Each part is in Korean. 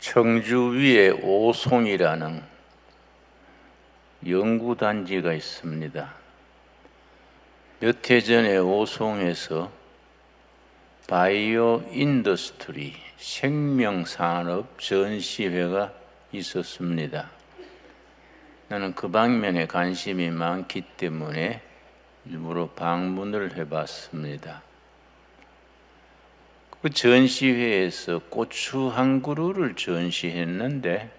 청주 위에 오송이라는 연구단지가 있습니다. 몇 해 전에 오송에서 바이오 인더스트리 생명산업 전시회가 있었습니다. 나는 그 방면에 관심이 많기 때문에 일부러 방문을 해봤습니다. 그 전시회에서 고추 한 그루를 전시했는데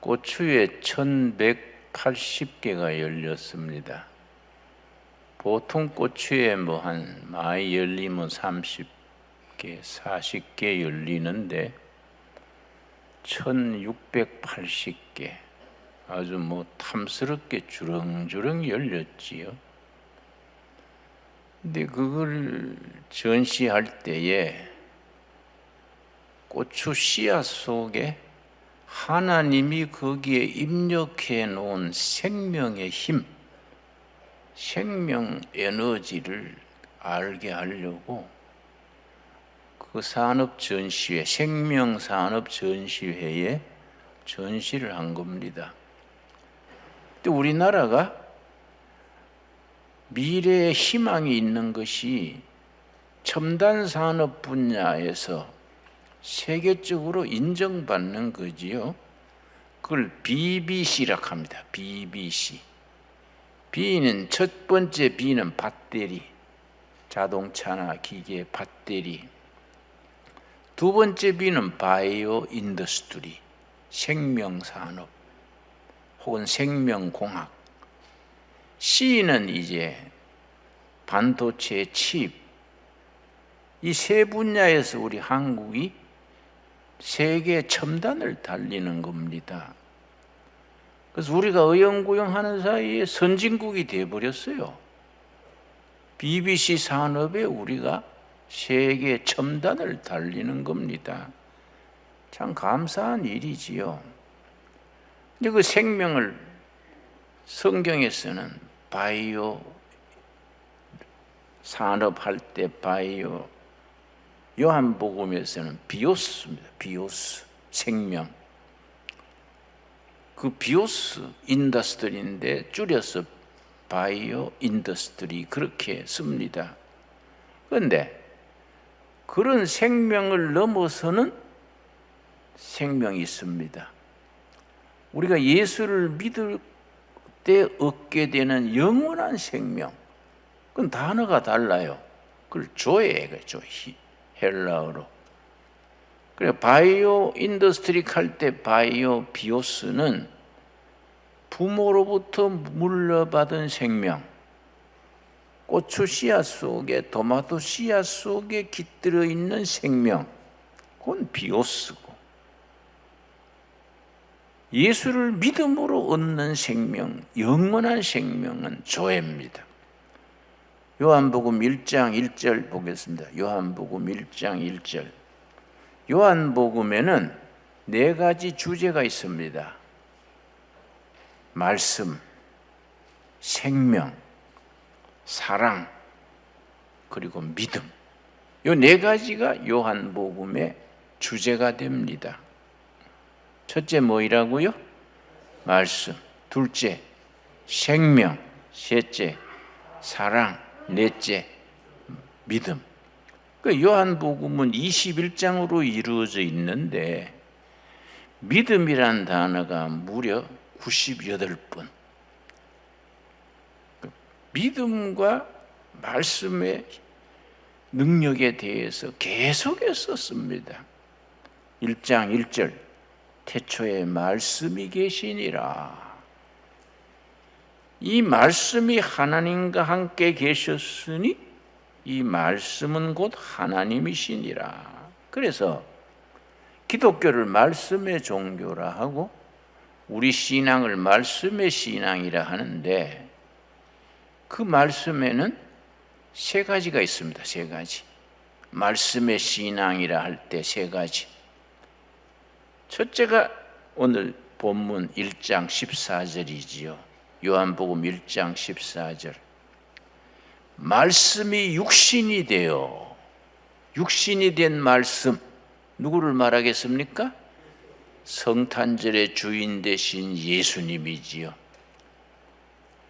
고추에 1180개가 열렸습니다. 보통 고추에 뭐 한 많이 열리면 30개, 40개 열리는데 1680개 아주 뭐 탐스럽게 주렁주렁 열렸지요. 근데 그걸 전시할 때에 고추 씨앗 속에 하나님이 거기에 입력해 놓은 생명의 힘, 생명 에너지를 알게 하려고 그 산업 전시회, 생명 산업 전시회에 전시를 한 겁니다. 근데 우리나라가 미래의 희망이 있는 것이 첨단 산업 분야에서 세계적으로 인정받는 거지요. 그걸 BBC라고 합니다. BBC. B는 첫 번째 B는 배터리, 자동차나 기계 배터리. 두 번째 B는 바이오 인더스트리, 생명 산업 혹은 생명공학. C는 이제 반도체 칩. 이 세 분야에서 우리 한국이 세계 첨단을 달리는 겁니다. 그래서 우리가 어영부영하는 사이에 선진국이 되어버렸어요. BBC 산업에 우리가 세계 첨단을 달리는 겁니다. 참 감사한 일이지요. 근데 그 생명을 성경에서는 바이오 산업할 때 바이오 요한복음에서는 비오스입니다. 비오스 생명. 그 비오스 인더스트리인데 줄여서 바이오 인더스트리 그렇게 씁니다. 그런데 그런 생명을 넘어서는 생명이 있습니다. 우리가 예수를 믿을 때 얻게 되는 영원한 생명. 그건 단어가 달라요. 그걸 조에. 헬라어로. 그래 바이오 인더스트리 할때 바이오 비오스는 부모로부터 물려받은 생명, 고추 씨앗 속에 토마토 씨앗 속에 깃들어 있는 생명, 그건 비오스고 예수를 믿음으로 얻는 생명, 영원한 생명은 조회입니다. 요한복음 1장 1절 보겠습니다. 요한복음 1장 1절. 요한복음에는 네 가지 주제가 있습니다. 말씀, 생명, 사랑, 그리고 믿음. 요 네 가지가 요한복음의 주제가 됩니다. 첫째 뭐이라고요? 말씀. 둘째, 생명. 셋째, 사랑. 넷째, 믿음. 그 요한복음은 21장으로 이루어져 있는데 믿음이란 단어가 무려 98번. 믿음과 말씀의 능력에 대해서 계속해 썼습니다. 1장 1절 태초에 말씀이 계시니라. 이 말씀이 하나님과 함께 계셨으니 이 말씀은 곧 하나님이시니라. 그래서 기독교를 말씀의 종교라 하고 우리 신앙을 말씀의 신앙이라 하는데 그 말씀에는 세 가지가 있습니다. 세 가지. 말씀의 신앙이라 할 때 세 가지. 첫째가 오늘 본문 1장 14절이지요. 요한복음 1장 14절. 말씀이 육신이 되어 육신이 된 말씀 누구를 말하겠습니까? 성탄절의 주인 되신 예수님이지요.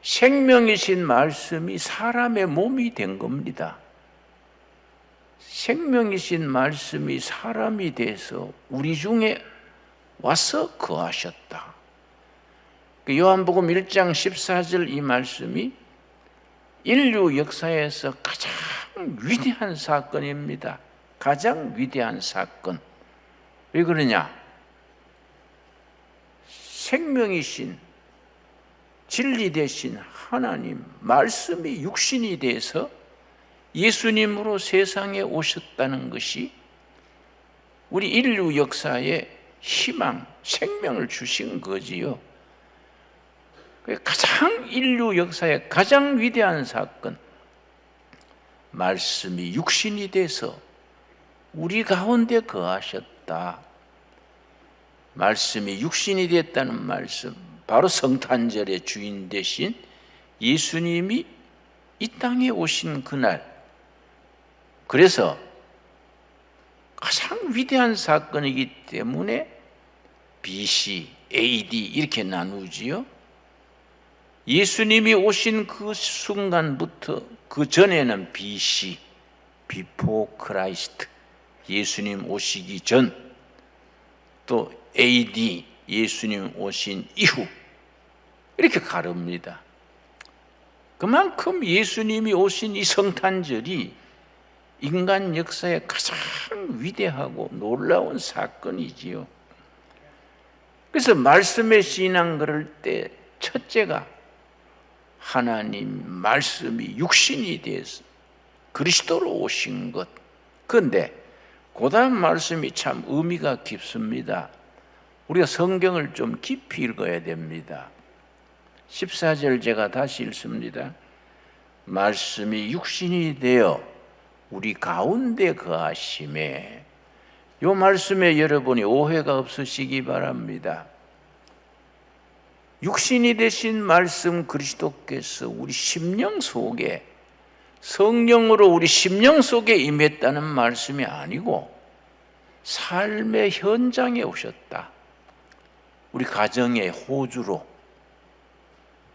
생명이신 말씀이 사람의 몸이 된 겁니다. 생명이신 말씀이 사람이 돼서 우리 중에 와서 거하셨다. 그 요한복음 1장 14절 이 말씀이 인류 역사에서 가장 위대한 사건입니다. 가장 위대한 사건. 왜 그러냐? 생명이신 진리 되신 하나님 말씀이 육신이 돼서 예수님으로 세상에 오셨다는 것이 우리 인류 역사에 희망, 생명을 주신 거지요. 가장 인류 역사의 가장 위대한 사건, 말씀이 육신이 돼서 우리 가운데 거하셨다. 말씀이 육신이 됐다는 말씀, 바로 성탄절의 주인 되신 예수님이 이 땅에 오신 그날, 그래서 가장 위대한 사건이기 때문에 BC, AD 이렇게 나누지요. 예수님이 오신 그 순간부터 그 전에는 BC, Before Christ, 예수님 오시기 전, 또 AD, 예수님 오신 이후 이렇게 가릅니다. 그만큼 예수님이 오신 이 성탄절이 인간 역사의 가장 위대하고 놀라운 사건이지요. 그래서 말씀의 신앙 그럴 때 첫째가 하나님 말씀이 육신이 돼서 그리스도로 오신 것. 그런데 고다음 말씀이 참 의미가 깊습니다. 우리가 성경을 좀 깊이 읽어야 됩니다. 14절 제가 다시 읽습니다. 말씀이 육신이 되어 우리 가운데 거하심에 요 말씀에 여러분이 오해가 없으시기 바랍니다. 육신이 되신 말씀 그리스도께서 우리 심령 속에 성령으로 우리 심령 속에 임했다는 말씀이 아니고 삶의 현장에 오셨다. 우리 가정의 호주로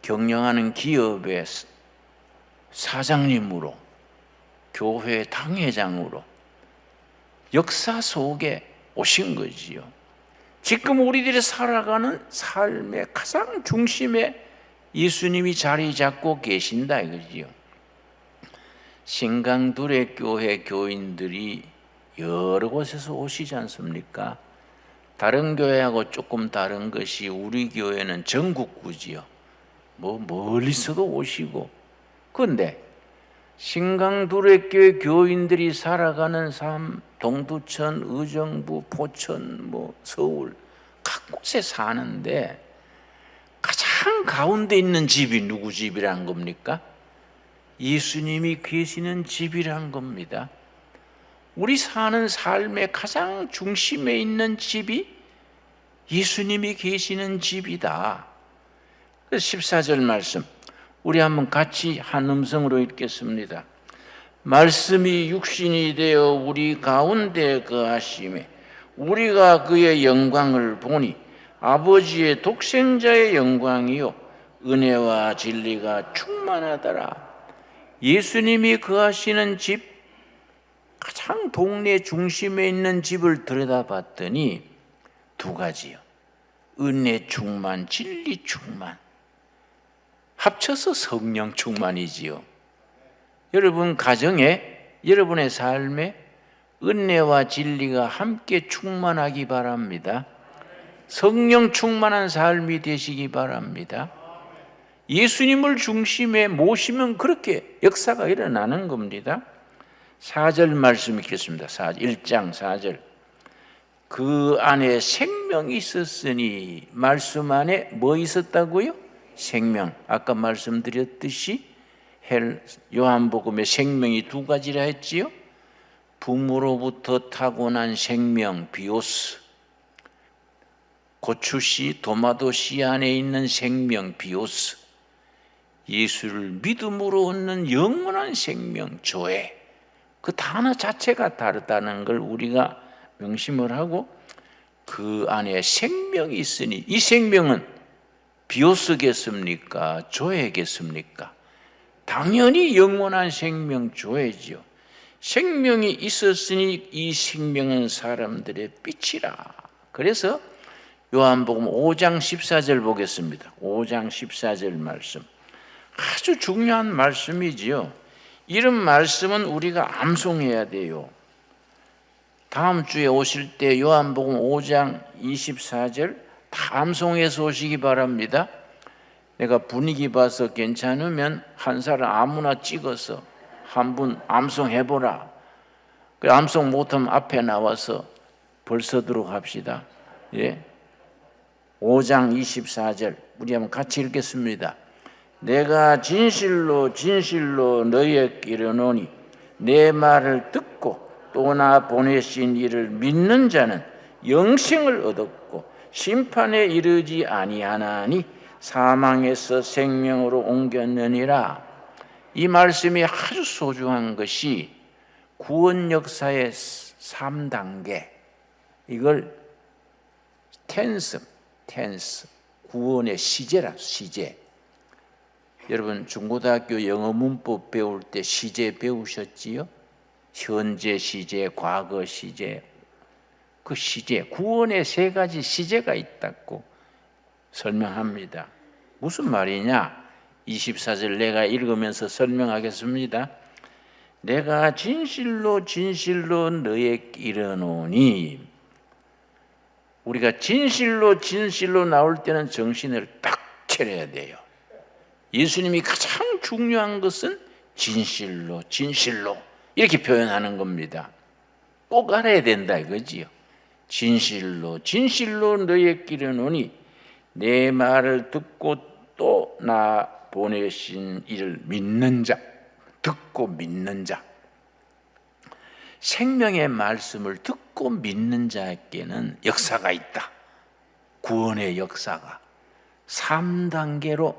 경영하는 기업의 사장님으로 교회 당회장으로 역사 속에 오신 거지요. 지금 우리들이 살아가는 삶의 가장 중심에 예수님이 자리 잡고 계신다 이거지요. 신강둘의 교회 교인들이 여러 곳에서 오시지 않습니까? 다른 교회하고 조금 다른 것이 우리 교회는 전국구지요. 뭐 멀리서도 오시고. 그런데 신강둘의 교회 교인들이 살아가는 삶, 동두천, 의정부, 포천, 뭐 서울 각 곳에 사는데 가장 가운데 있는 집이 누구 집이란 겁니까? 예수님이 계시는 집이란 겁니다. 우리 사는 삶의 가장 중심에 있는 집이 예수님이 계시는 집이다. 14절 말씀. 우리 한번 같이 한 음성으로 읽겠습니다. 말씀이 육신이 되어 우리 가운데 거하심에 우리가 그의 영광을 보니 아버지의 독생자의 영광이요 은혜와 진리가 충만하더라. 예수님이 거하시는 집 가장 동네 중심에 있는 집을 들여다봤더니 두 가지요. 은혜 충만, 진리 충만. 합쳐서 성령 충만이지요. 여러분 가정에 여러분의 삶에 은혜와 진리가 함께 충만하기 바랍니다. 성령 충만한 삶이 되시기 바랍니다. 예수님을 중심에 모시면 그렇게 역사가 일어나는 겁니다. 4절 말씀 읽겠습니다. 1장 4절. 그 안에 생명이 있었으니 말씀 안에 뭐 있었다고요? 생명. 아까 말씀드렸듯이 요한복음의 생명이 두 가지라 했지요. 부모로부터 타고난 생명 비오스. 고추씨, 도마도씨 안에 있는 생명 비오스. 예수를 믿음으로 얻는 영원한 생명 조회. 그 단어 자체가 다르다는 걸 우리가 명심을 하고 그 안에 생명이 있으니 이 생명은 비오스겠습니까? 조에겠습니까? 당연히 영원한 생명 조에지요. 생명이 있었으니 이 생명은 사람들의 빛이라. 그래서 요한복음 5장 14절 보겠습니다. 5장 14절 말씀. 아주 중요한 말씀이지요. 이런 말씀은 우리가 암송해야 돼요. 다음 주에 오실 때 요한복음 5장 24절 다 암송해서 오시기 바랍니다. 내가 분위기 봐서 괜찮으면 한 사람 아무나 찍어서 한 분 암송 해 보라. 그 암송 못하면 앞에 나와서 벌서도록 합시다. 예. 5장 24절 우리 한번 같이 읽겠습니다. 내가 진실로 진실로 너희에게 이르노니 내 말을 듣고 또나 보내신 이를 믿는 자는 영생을 얻었고 심판에 이르지 아니하나니 사망에서 생명으로 옮겼느니라. 이 말씀이 아주 소중한 것이 구원 역사의 3단계 이걸 텐스 텐스 구원의 시제라 시제 여러분 중고등학교 영어 문법 배울 때 시제 배우셨지요? 현재 시제, 과거 시제 그 시제 구원의 세 가지 시제가 있다고 설명합니다. 무슨 말이냐? 24절 내가 읽으면서 설명하겠습니다. 내가 진실로 진실로 너에게 이르노니 우리가 진실로 진실로 나올 때는 정신을 딱 차려야 돼요. 예수님이 가장 중요한 것은 진실로 진실로 이렇게 표현하는 겁니다. 꼭 알아야 된다 이거지요. 진실로 진실로 너의 길을 오니 내 말을 듣고 또 나 보내신 이를 믿는 자 듣고 믿는 자 생명의 말씀을 듣고 믿는 자에게는 역사가 있다. 구원의 역사가 3단계로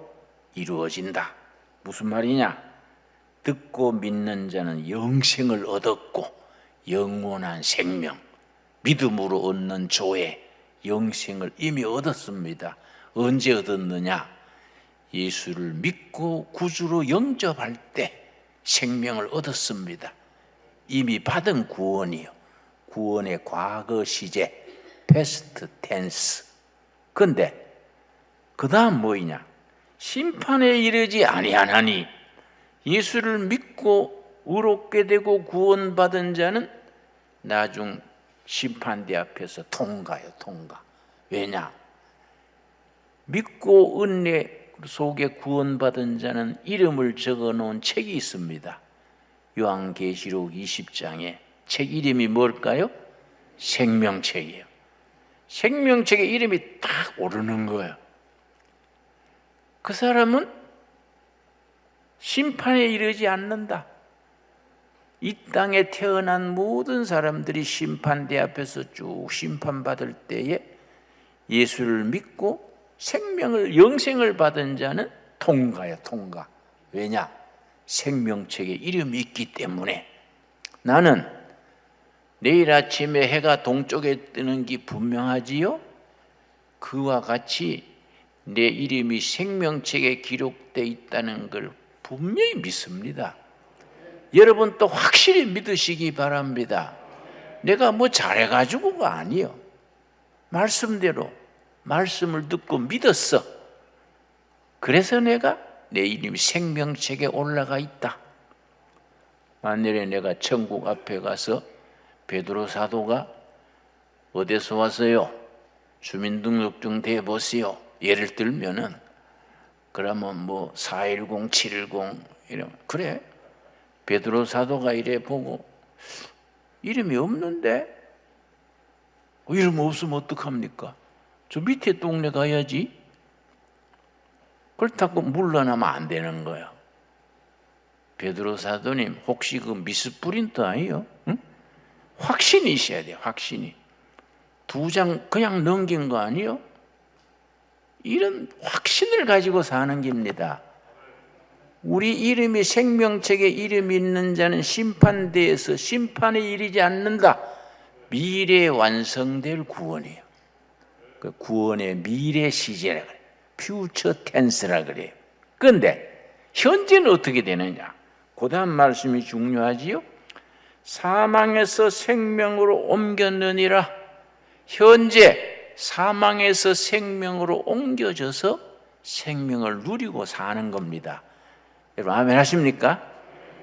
이루어진다. 무슨 말이냐? 듣고 믿는 자는 영생을 얻었고 영원한 생명, 믿음으로 얻는 조회, 영생을 이미 얻었습니다. 언제 얻었느냐? 예수를 믿고 구주로 영접할 때 생명을 얻었습니다. 이미 받은 구원이요. 구원의 과거 시제, 패스트 텐스. 근데 그 다음 뭐이냐? 심판에 이르지 아니하나니 예수를 믿고 의롭게 되고 구원받은 자는 나중 심판대 앞에서 통과요, 통과. 왜냐? 믿고 은혜 속에 구원받은 자는 이름을 적어 놓은 책이 있습니다. 요한계시록 20장에 책 이름이 뭘까요? 생명책이에요. 생명책에 이름이 딱 오르는 거예요. 그 사람은 심판에 이르지 않는다. 이 땅에 태어난 모든 사람들이 심판대 앞에서 쭉 심판받을 때에 예수를 믿고 생명을 영생을 받은 자는 통과야 통과. 왜냐? 생명책에 이름이 있기 때문에 나는 내일 아침에 해가 동쪽에 뜨는 게 분명하지요. 그와 같이 내 이름이 생명책에 기록되어 있다는 걸 분명히 믿습니다. 여러분 또 확실히 믿으시기 바랍니다. 내가 뭐 잘해가지고가 아니요. 말씀대로 말씀을 듣고 믿었어. 그래서 내가 내 이름이 생명책에 올라가 있다. 만일에 내가 천국 앞에 가서 베드로 사도가 어디서 왔어요? 주민등록증 대보세요. 예를 들면은 그러면 뭐 410, 710 이런 그래 베드로 사도가 이래 보고 이름이 없는데 어, 이름 없으면 어떡합니까? 저 밑에 동네 가야지. 그렇다고 물러나면 안 되는 거예요. 베드로 사도님 혹시 그 미스 프린트 아니요? 응? 확신이 있어야 돼요. 확신이. 두 장 그냥 넘긴 거 아니요? 이런 확신을 가지고 사는 겁니다. 우리 이름이 생명책에 이름이 있는 자는 심판대에서 심판에 이르지 않는다. 미래에 완성될 구원이에요. 그 구원의 미래 시제라 그래요. 퓨처 텐스라 그래요. 그런데 현재는 어떻게 되느냐? 고단 말씀이 중요하지요. 사망에서 생명으로 옮겼느니라. 현재 사망에서 생명으로 옮겨져서 생명을 누리고 사는 겁니다. 여러분 아멘 하십니까?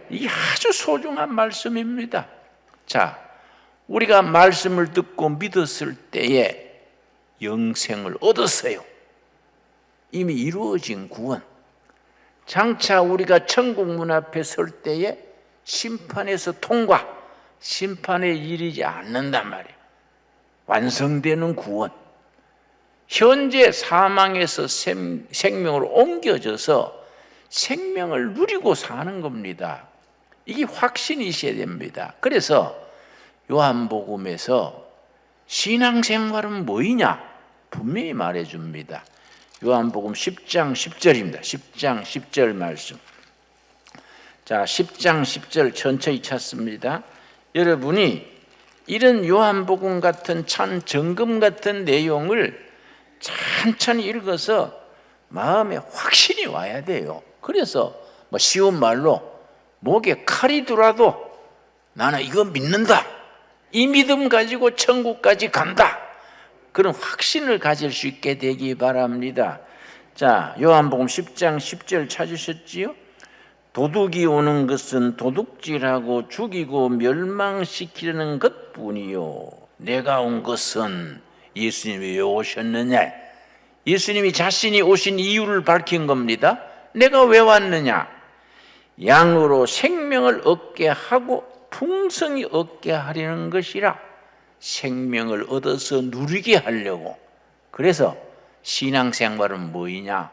이게 아주 소중한 말씀입니다. 자, 우리가 말씀을 듣고 믿었을 때에 영생을 얻었어요. 이미 이루어진 구원. 장차 우리가 천국 문 앞에 설 때에 심판에서 통과, 심판에 이르지 않는단 말이에요. 완성되는 구원. 현재 사망에서 생- 생명으로 옮겨져서 생명을 누리고 사는 겁니다. 이게 확신이 있어야 됩니다. 그래서 요한복음에서 신앙생활은 뭐이냐? 분명히 말해 줍니다. 요한복음 10장 10절입니다. 10장 10절 말씀. 자, 10장 10절 천천히 찾습니다. 여러분이 이런 요한복음 같은 참 정금 같은 내용을 천천히 읽어서 마음에 확신이 와야 돼요. 그래서 뭐 쉬운 말로 목에 칼이 들어도 나는 이거 믿는다. 이 믿음 가지고 천국까지 간다. 그런 확신을 가질 수 있게 되기 바랍니다. 자, 요한복음 10장 10절 찾으셨지요? 도둑이 오는 것은 도둑질하고 죽이고 멸망시키려는 것뿐이요. 내가 온 것은 예수님이 왜 오셨느냐? 예수님이 자신이 오신 이유를 밝힌 겁니다. 내가 왜 왔느냐? 양으로 생명을 얻게 하고 풍성히 얻게 하려는 것이라 생명을 얻어서 누리게 하려고. 그래서 신앙생활은 뭐이냐?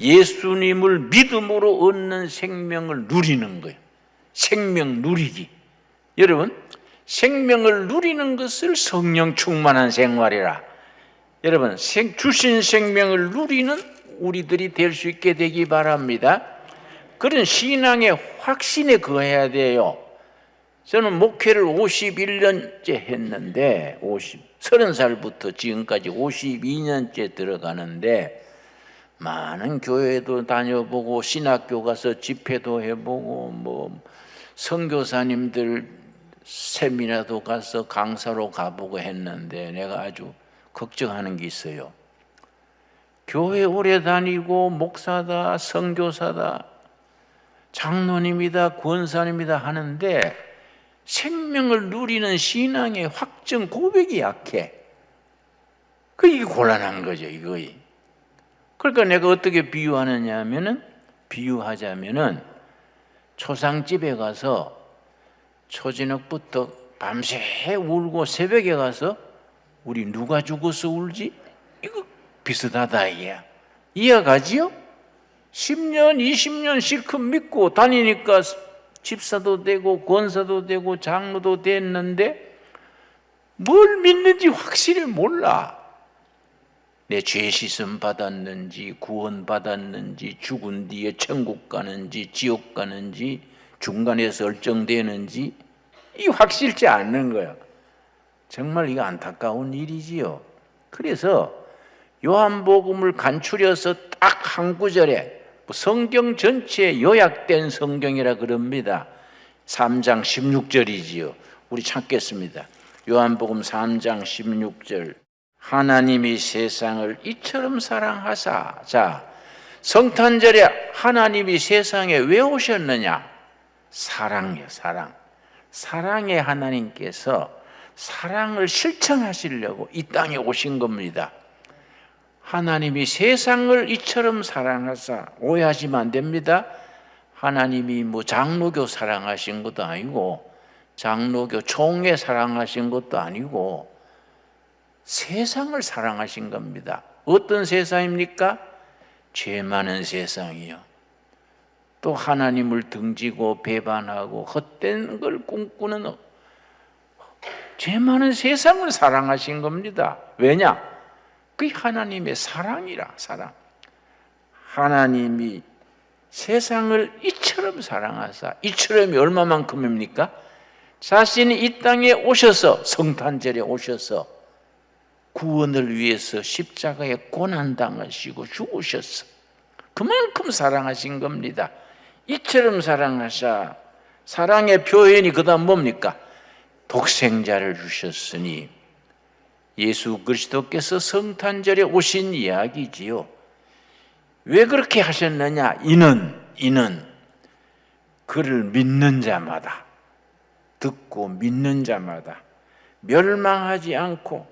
예수님을 믿음으로 얻는 생명을 누리는 거예요. 생명 누리기. 여러분, 생명을 누리는 것을 성령 충만한 생활이라. 여러분, 생- 주신 생명을 누리는 우리들이 될 수 있게 되기 바랍니다. 그런 신앙의 확신에 거해야 돼요. 저는 목회를 51년째 했는데 50, 30살부터 지금까지 52년째 들어가는데 많은 교회도 다녀보고 신학교 가서 집회도 해보고 뭐 선교사님들 세미나도 가서 강사로 가보고 했는데 내가 아주 걱정하는 게 있어요. 교회 오래 다니고 목사다 선교사다 장로님이다 권사님이다 하는데 생명을 누리는 신앙의 확정 고백이 약해. 그 이게 곤란한 거죠, 이거이. 그러니까 내가 어떻게 비유하느냐 하면은 비유하자면은 초상집에 가서 초저녁부터 밤새 울고 새벽에 가서 우리 누가 죽어서 울지? 이거 비슷하다 이야. 이해가지요? 10년, 20년 실컷 믿고 다니니까 집사도 되고 권사도 되고 장로도 됐는데 뭘 믿는지 확실히 몰라. 내 죄 씻음 받았는지 구원 받았는지 죽은 뒤에 천국 가는지 지옥 가는지 중간에 설정되는지 이 확실치 않는 거야. 정말 이거 안타까운 일이지요. 그래서 요한복음을 간추려서 딱 한 구절에 뭐 성경 전체에 요약된 성경이라 그럽니다. 3장 16절이지요. 우리 찾겠습니다. 요한복음 3장 16절. 하나님이 세상을 이처럼 사랑하사. 자, 성탄절에 하나님이 세상에 왜 오셨느냐? 사랑이요, 사랑. 사랑의 하나님께서 사랑을 실천하시려고 이 땅에 오신 겁니다. 하나님이 세상을 이처럼 사랑하사 오해하시면 안 됩니다. 하나님이 뭐 장로교 사랑하신 것도 아니고 장로교 총회 사랑하신 것도 아니고 세상을 사랑하신 겁니다. 어떤 세상입니까? 죄 많은 세상이요. 또 하나님을 등지고 배반하고 헛된 걸 꿈꾸는 죄 많은 세상을 사랑하신 겁니다. 왜냐? 그 하나님의 사랑이라 사랑. 하나님이 세상을 이처럼 사랑하사 이처럼이 얼마만큼입니까? 자신이 이 땅에 오셔서 성탄절에 오셔서 구원을 위해서 십자가에 고난 당하시고 죽으셨어. 그만큼 사랑하신 겁니다. 이처럼 사랑하사 사랑의 표현이 그다음 뭡니까? 독생자를 주셨으니 예수 그리스도께서 성탄절에 오신 이야기지요. 왜 그렇게 하셨느냐? 이는 이는 그를 믿는 자마다 듣고 믿는 자마다 멸망하지 않고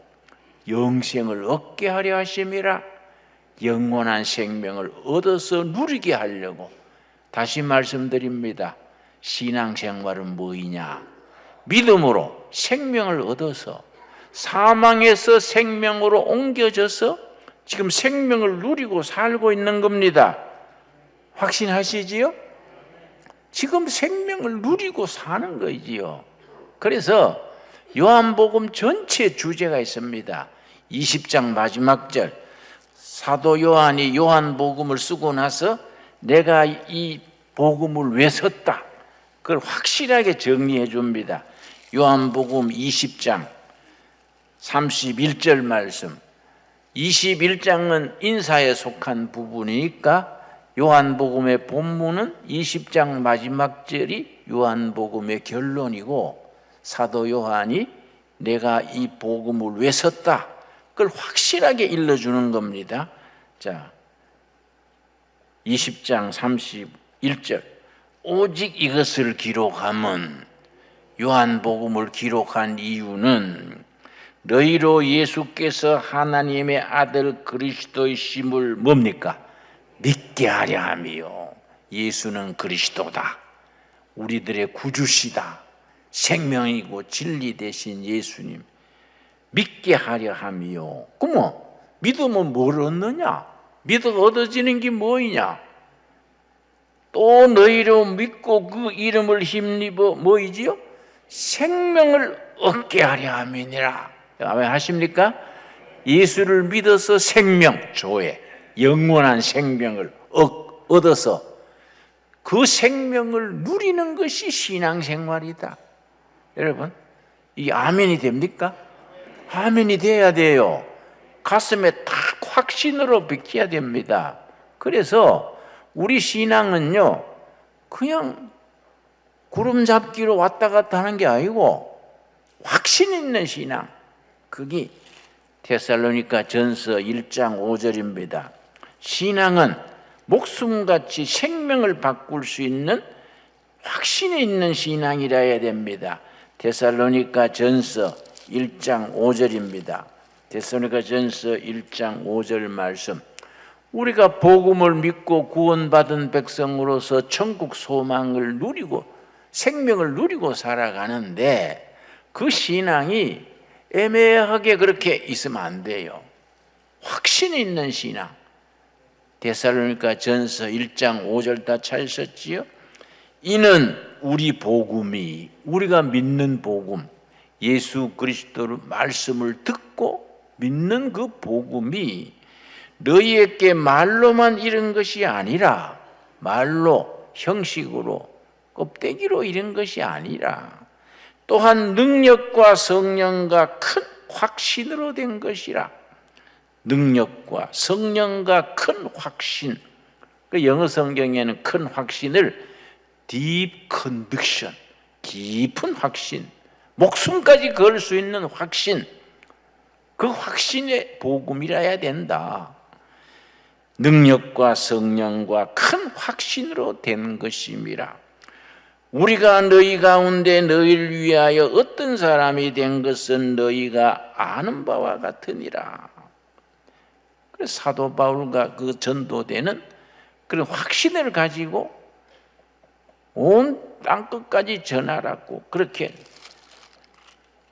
영생을 얻게 하려 하심이라 영원한 생명을 얻어서 누리게 하려고 다시 말씀드립니다. 신앙생활은 뭐이냐? 믿음으로 생명을 얻어서 사망에서 생명으로 옮겨져서 지금 생명을 누리고 살고 있는 겁니다. 확신하시지요? 지금 생명을 누리고 사는 거지요. 그래서 요한복음 전체 주제가 있습니다. 20장 마지막 절. 사도 요한이 요한복음을 쓰고 나서 내가 이 복음을 왜 썼다. 그걸 확실하게 정리해 줍니다. 요한복음 20장 31절 말씀. 21장은 인사에 속한 부분이니까 요한복음의 본문은 20장 마지막 절이 요한복음의 결론이고 사도 요한이 내가 이 복음을 왜 썼다. 그걸 확실하게 일러주는 겁니다. 자, 20장 31절. 오직 이것을 기록함은 요한복음을 기록한 이유는 너희로 예수께서 하나님의 아들 그리스도이심을 뭡니까? 믿게 하려 함이요. 예수는 그리스도다. 우리들의 구주시다. 생명이고 진리 대신 예수님. 믿게 하려 함이요. 그러면 믿으면 뭘 얻느냐? 믿어 얻어지는 게 뭐이냐? 또 너희로 믿고 그 이름을 힘입어 뭐이지요? 생명을 얻게 하려 함이니라. 왜 하십니까? 예수를 믿어서 생명, 조회, 영원한 생명을 얻- 얻어서 그 생명을 누리는 것이 신앙생활이다. 여러분, 이 아멘이 됩니까? 아멘이 돼야 돼요. 가슴에 딱 확신으로 비켜야 됩니다. 그래서 우리 신앙은요, 그냥 구름 잡기로 왔다 갔다 하는 게 아니고 확신 있는 신앙. 그게 테살로니가 전서 1장 5절입니다. 신앙은 목숨같이 생명을 바꿀 수 있는 확신이 있는 신앙이라 해야 됩니다. 테살로니가 전서 1장 5절입니다. 테살로니가 전서 1장 5절 말씀. 우리가 복음을 믿고 구원받은 백성으로서 천국 소망을 누리고 생명을 누리고 살아가는데 그 신앙이 애매하게 그렇게 있으면 안 돼요. 확신 있는 신앙. 데살로니가 전서 1장 5절 다 찾으셨지요? 이는 우리 복음이 우리가 믿는 복음 예수 그리스도의 말씀을 듣고 믿는 그 복음이 너희에게 말로만 이른 것이 아니라 말로 형식으로 껍데기로 이른 것이 아니라 또한 능력과 성령과 큰 확신으로 된 것이라 능력과 성령과 큰 확신 그 영어 성경에는 큰 확신을 deep conviction 깊은 확신 목숨까지 걸 수 있는 확신 그 확신의 복음이라 해야 된다. 능력과 성령과 큰 확신으로 된 것임이라. 우리가 너희 가운데 너희를 위하여 어떤 사람이 된 것은 너희가 아는 바와 같으니라. 그래서 사도 바울과 그 전도되는 그런 확신을 가지고 온 땅 끝까지 전하라고 그렇게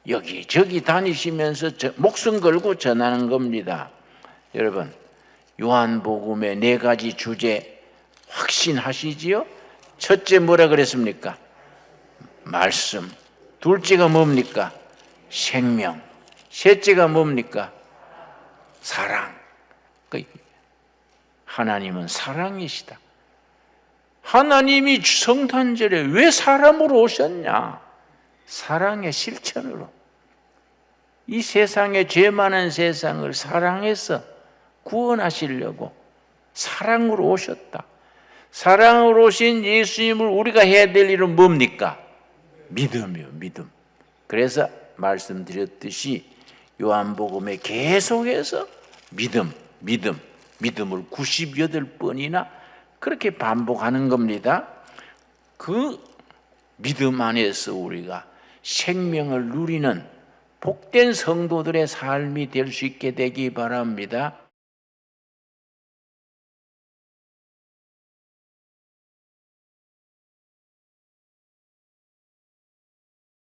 여기저기 다니시면서 저- 목숨 걸고 전하는 겁니다. 여러분, 요한복음의 네 가지 주제 확신하시지요? 첫째 뭐라 그랬습니까? 말씀. 둘째가 뭡니까? 생명. 셋째가 뭡니까? 사랑. 그 하나님은 사랑이시다. 하나님이 성탄절에 왜 사람으로 오셨냐? 사랑의 실천으로 이 세상에 죄 많은 세상을 사랑해서 구원하시려고 사랑으로 오셨다. 사랑으로 오신 예수님을 우리가 해야 될 일은 뭡니까? 믿음이요, 믿음. 그래서 말씀드렸듯이 요한복음에 계속해서 믿음, 믿음, 믿음을 98번이나 그렇게 반복하는 겁니다. 그 믿음 안에서 우리가 생명을 누리는 복된 성도들의 삶이 될 수 있게 되기 바랍니다.